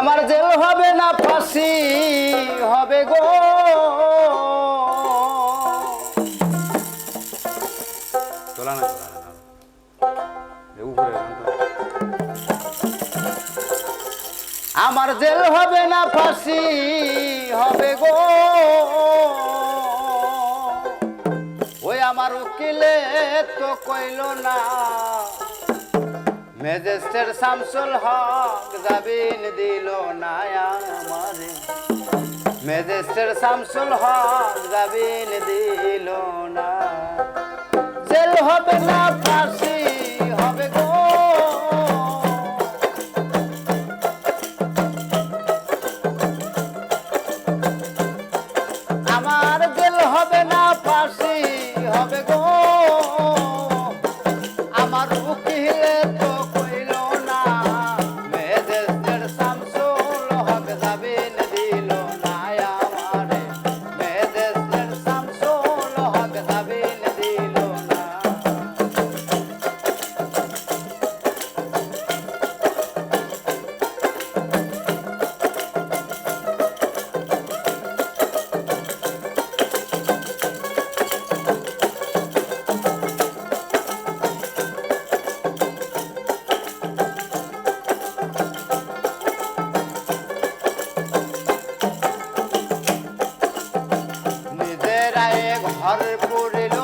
আমার জেল হবে না ফাঁসি হবে গো। আমার জেল হবে না ফাঁসি হবে গো। ওই আমার উকিলে তো কইল না মেজেস্টের শামসুল হক জাবিন দিল নায়া আমারে। মেজেস্টের শামসুল হক জাবিন দিল না জেল হবে না ফাঁসি, হবে গো। আমার জেল হবে না ফাঁসি, হবে গো। আর পড়ল